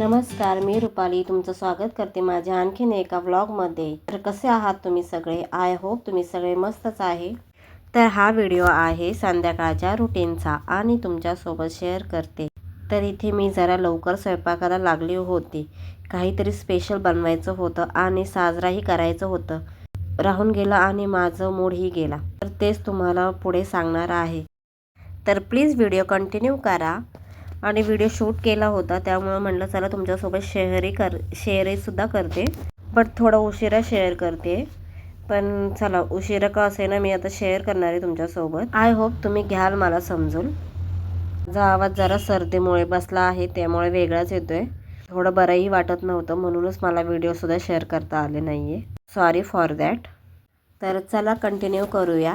नमस्कार मी रुपाली तुमचं स्वागत करते माझ्या आणखीन एका व्लॉगमध्ये. तर कसे आहात तुम्ही सगळे? आय होप तुम्ही सगळे मस्तच आहे. तर हा व्हिडिओ आहे संध्याकाळच्या रुटीनचा आणि तुमच्यासोबत शेअर करते. तर इथे मी जरा लवकर स्वयंपाकाला लागली होती. काहीतरी स्पेशल बनवायचं होतं आणि साजराही करायचं होतं. राहून गेलं आणि माझं मूडही गेला. तर तेच तुम्हाला पुढे सांगणार आहे. तर प्लीज व्हिडिओ कंटिन्यू करा. आणि व्हिडिओ शूट केला होता त्यामुळं म्हटलं चला तुमच्यासोबत शेअरही कर शेअरहीसुद्धा करते. बट थोडं उशिरा शेअर करते. पण चला उशिरा का असे ना मी आता शेअर करणार आहे तुमच्यासोबत. आय होप तुम्ही घ्याल मला समजून. माझा आवाज जरा सर्दीमुळे बसला आहे त्यामुळे वेगळाच येतो आहे थोडं बरंही वाटत नव्हतं म्हणूनच मला व्हिडिओसुद्धा शेअर करता आले नाही आहे सॉरी फॉर दॅट तर चला कंटिन्यू करूया.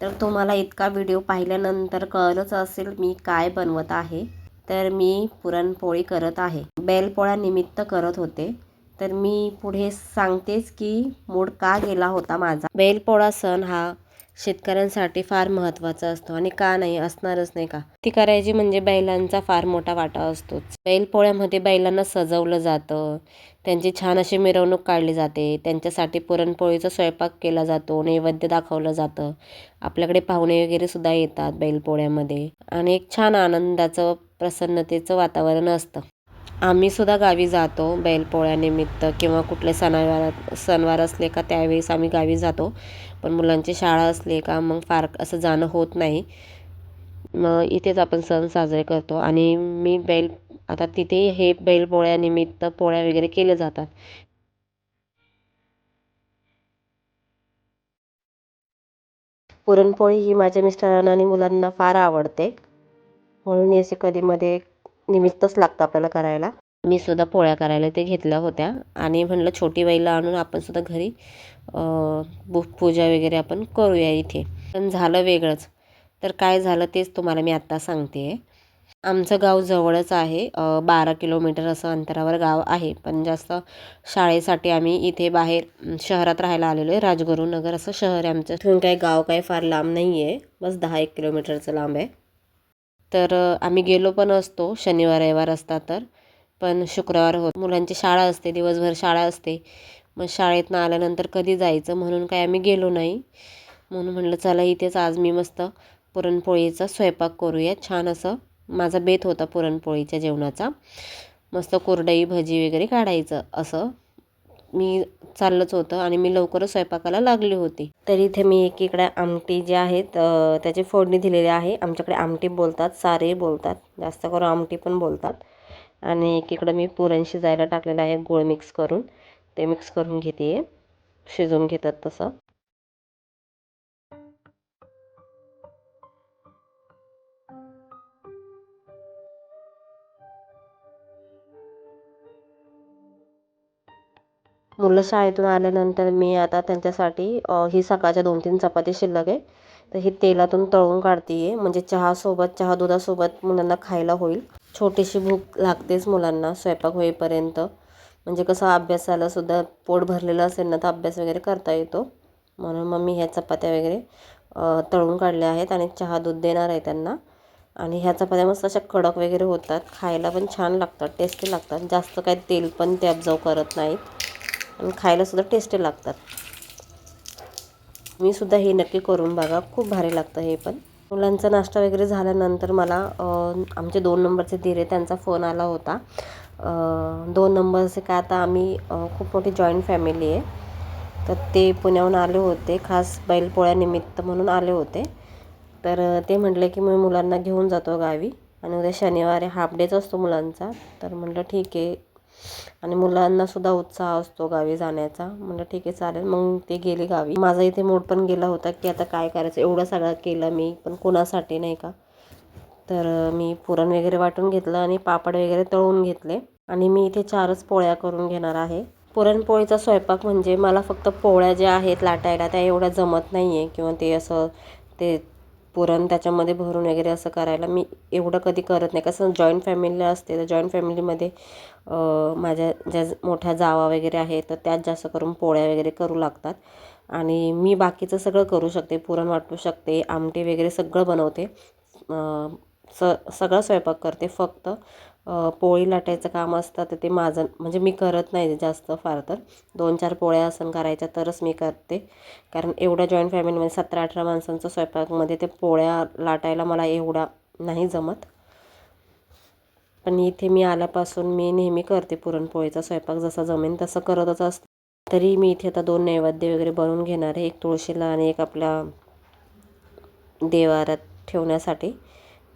तर तुम्हाला इतका व्हिडिओ पाहिल्यानंतर कळलंच असेल मी काय बनवत आहे. तर मी पुरणपोळी करत आहे. बैलपोळ्या निमित्त करत होते. तर मी पुढे सांगतेच की मूड का गेला होता माझा. बैलपोळा सण हा शेतकऱ्यांसाठी फार महत्त्वाचा असतो आणि का नाही? असणारच नाही का? ती करायची म्हणजे बैलांचा फार मोठा वाटा असतोच. बैलपोळ्यामध्ये बैलांना सजवलं जातं. त्यांची छान अशी मिरवणूक काढली जाते. त्यांच्यासाठी पुरणपोळीचा स्वयंपाक केला जातो. नैवेद्य दाखवलं जातं. आपल्याकडे पाहुणे वगैरे सुद्धा येतात बैलपोळ्यामध्ये आणि एक छान आनंदाचं प्रसन्नतेचं वातावरण असतं. आम्ही सुद्धा गावी जातो बैलपोळ्यानिमित्त किंवा कुठले सणावार सणवार असले का त्यावेळेस आम्ही गावी जातो. पण मुलांची शाळा असली का मग फार असं जाणं होत नाही. मग इथेच आपण सण साजरे करतो. आणि मी बैल आता तिथे हे बैलपोळ्यानिमित्त पोळ्या वगैरे केले जातात. पुरणपोळी ही माझ्या मिस्टरांना आणि मुलांना फार आवडते. म्हणून असे कधीमध्ये निमित्तच लागतं आपल्याला करायला. मी सुद्धा पोळ्या करायला ते घेतल्या होत्या. आणि म्हणलं छोटी बाईला आणून आपण सुद्धा घरी पूजा वगैरे आपण करूया इथे. पण झालं वेगळंच. तर काय झालं तेच तुम्हाला मी आत्ता सांगते आहे आमचं गाव जवळच आहे. बारा किलोमीटर असं अंतरावर गाव आहे. पण जास्त शाळेसाठी आम्ही इथे बाहेर शहरात राहायला आलेलो आहे. राजगुरुनगर असं शहर आहे आमचं. तिथून काही गाव काही फार लांब नाही आहे बस दहा एक किलोमीटरचं लांब आहे. तर आम्ही गेलो पण असतो. शनिवार रविवार असता तर. पण शुक्रवार होत मुलांची शाळा असते दिवसभर शाळा असते. मग शाळेतनं आल्यानंतर कधी जायचं म्हणून काय आम्ही गेलो नाही. म्हणून म्हटलं चला इथेच आज मी मस्त पुरणपोळीचा स्वयंपाक करूया. छान असं माझा बेत होता पुरणपोळीच्या जेवणाचा. मस्त कोरडई भजी वगैरे काढायचं असं मी चाललंच होतं आणि मी लवकरच स्वयंपाकाला लागली होती. तर इथे मी एकीकडे आमटी जे आहेत त्याची फोडणी दिलेली आहे. आमच्याकडे आमटी बोलतात सारे बोलतात. जास्त करून आमटी पण बोलतात. आणि एकीकडं मी पुरण शिजायला टाकलेलं आहे गूळ मिक्स करून. ते मिक्स करून घेते. आहे शिजवून घेतात तसं. मुलं शाळेतून आल्यानंतर मी आता त्यांच्यासाठी ही सकाळच्या दोन तीन चपाती शिल्लक आहे. तर ही तेलातून तळून काढते आहे म्हणजे चहासोबत चहा दुधासोबत मुलांना खायला होईल. छोटीशी भूक लागतेच मुलांना स्वयंपाक होईपर्यंत. म्हणजे कसं अभ्यासाला सुद्धा पोट भरलेलं असेल ना तर अभ्यास वगैरे करता येतो. म्हणून मग मी ह्या चपात्या वगैरे तळून काढल्या आहेत आणि चहा दूध देणार आहे त्यांना. आणि ह्या चपात्या मस्त अशा कडक वगैरे होतात. खायला पण छान लागतात टेस्टी लागतात. जास्त काही तेल पण ते अब्झर्व करत नाहीत. आणि खायलासुद्धा टेस्टी लागतात. मी सुद्धा हे नक्की करून बघा. खूप भारी लागतं हे पण. मुलांचा नाश्ता वगैरे झाल्यानंतर मला आमचे दोन नंबरचे धीरे त्यांचा फोन आला होता. दोन नंबरचे काय आता आम्ही खूप मोठी जॉईंट फॅमिली आहे. तर ते पुण्याहून आले होते खास बैलपोळ्यानिमित्त म्हणून आले होते. तर ते म्हटले की मी मुलांना घेऊन जातो गावी आणि उद्या शनिवारी हाफ डेच असतो मुलांचा. तर म्हटलं ठीक आहे आणि मुलांनासुद्धा उत्साह असतो गावी जाण्याचा. म्हटलं ठीक आहे चालेल. मग ते गेले गावी. माझा इथे मूड पण गेला होता की आता काय करायचं? एवढं सगळं केलं मी पण कोणासाठी नाही का? तर मी पुरण वगैरे वाटून घेतलं आणि पापड वगैरे तळून घेतले. आणि मी इथे चारच पोळ्या करून घेणार आहे. पुरणपोळीचा स्वयंपाक म्हणजे मला फक्त पोळ्या ज्या आहेत लाटायला त्या एवढ्या जमत नाही आहे किंवा ते असं ते पुरण त्याच्यामध्ये भरून वगैरे असं करायला मी एवढं कधी करत नाही. कसं जॉईंट फॅमिलीला असते तर जॉईंट फॅमिलीमध्ये माझ्या ज्या मोठ्या जावा वगैरे आहे तर त्यात जास्त करून पोळ्या वगैरे करू लागतात. आणि मी बाकीचं सगळं करू शकते पुरण वाटू शकते आमटे वगैरे सगळं बनवते. स सगळं स्वयंपाक करते फक्त. पोळी लाटायचं काम असतं तर ते माझं म्हणजे मी करत नाही जास्त फार तर. दोन चार पोळ्या असं करायच्या तरच मी करते. कारण एवढ्या जॉईंट फॅमिलीमध्ये सतरा अठरा माणसांचं स्वयंपाकमध्ये ते पोळ्या लाटायला मला एवढा नाही जमत. पण इथे मी आल्यापासून मी नेहमी करते पुरणपोळीचा स्वयंपाक. जसा जमेन तसं करतच असते. तरी मी इथे आता दोन नैवेद्य वगैरे बनवून घेणार आहे. एक तुळशीला आणि एक आपल्या देवारात ठेवण्यासाठी.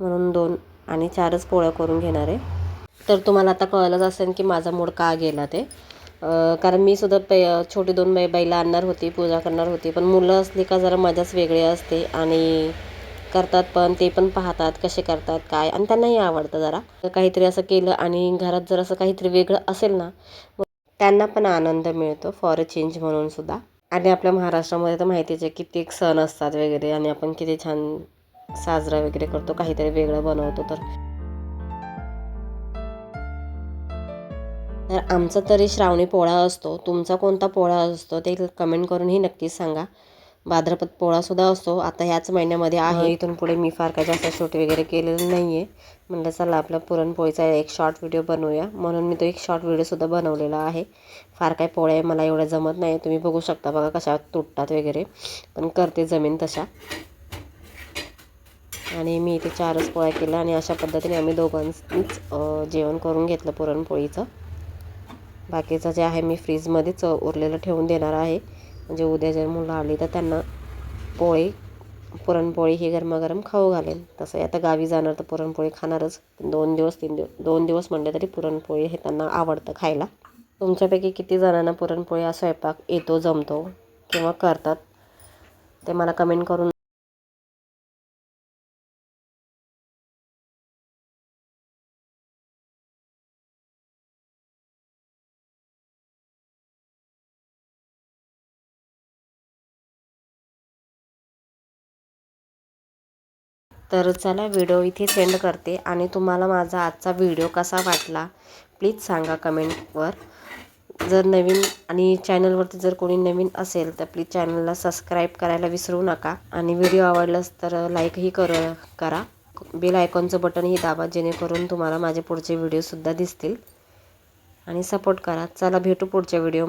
म्हणून दोन आणि चारच पोळ्या करून घेणार आहे. तर तुम्हाला आता कळलंच असेल की माझा मूड का गेला ते. कारण मी सुद्धा पै छोटी दोन बै बैला आणणार होती पूजा करणार होती पण मुलं असली का जरा मजाच वेगळी असते आणि करतात पण ते पण पाहतात कसे करतात काय आणि त्यांनाही आवडतं जरा. काहीतरी असं केलं आणि घरात जर असं काहीतरी वेगळं असेल ना त्यांना पण आनंद मिळतो फॉर अ चेंज म्हणून सुद्धा. आणि आपल्या महाराष्ट्रामध्ये तर माहितीच आहे किती सण असतात वगैरे आणि आपण किती छान साजरा वगैरे करतो काहीतरी वेगळं बनवतो तर. तर आमचा तरी श्रावणी पोळा असतो. तुमचा कोणता पोळा असतो ते कमेंट करूनही नक्कीच सांगा. भाद्रपद पोळासुद्धा असतो. आता ह्याच महिन्यामध्ये आहे. इथून पुढे मी फार काही जास्त शूट वगैरे केलेलं नाही आहे म्हणलं चला आपला पुरणपोळीचा एक शॉर्ट व्हिडिओ बनवूया. म्हणून मी तो एक शॉर्ट व्हिडिओसुद्धा बनवलेला आहे. फार काही पोळ्या मला एवढ्या जमत नाही तुम्ही बघू शकता बघा कशा तुटतात वगैरे. पण करते जमीन तशा. आणि मी इथे चारच पोळ्या केल्या आणि अशा पद्धतीने आम्ही दोघांनीच जेवण करून घेतलं पुरणपोळीचं. बाकीचं जे आहे मी फ्रीजमध्येच उरलेलं ठेवून देणार आहे. म्हणजे उद्या जर मुलं आली तर त्यांना पोळी पुरणपोळी ही गरमागरम खाऊ घालेल तसं आता गावी जाणार तर पुरणपोळी खाणारच. दोन दिवस तीन दिवस दोन दिवस म्हणले तरी पुरणपोळी हे त्यांना आवडतं खायला. तुमच्यापैकी किती जणांना पुरणपोळी हा स्वयंपाक येतो जमतो किंवा करतात? ते मला कमेंट करून तर चला व्हिडिओ इथे सेंड करते. आणि तुम्हाला माझा आजचा व्हिडिओ कसा वाटला प्लीज सांगा कमेंटवर जर नवीन आणि चॅनलवरती जर कोणी नवीन असेल तर प्लीज चॅनलला सबस्क्राईब करायला विसरू नका. आणि व्हिडिओ आवडलंच तर लाईकही कर करा. बेल आयकॉनचं बटनही दाबा जेणेकरून तुम्हाला माझे पुढचे व्हिडिओसुद्धा दिसतील. आणि सपोर्ट करा. चला भेटू पुढच्या व्हिडिओ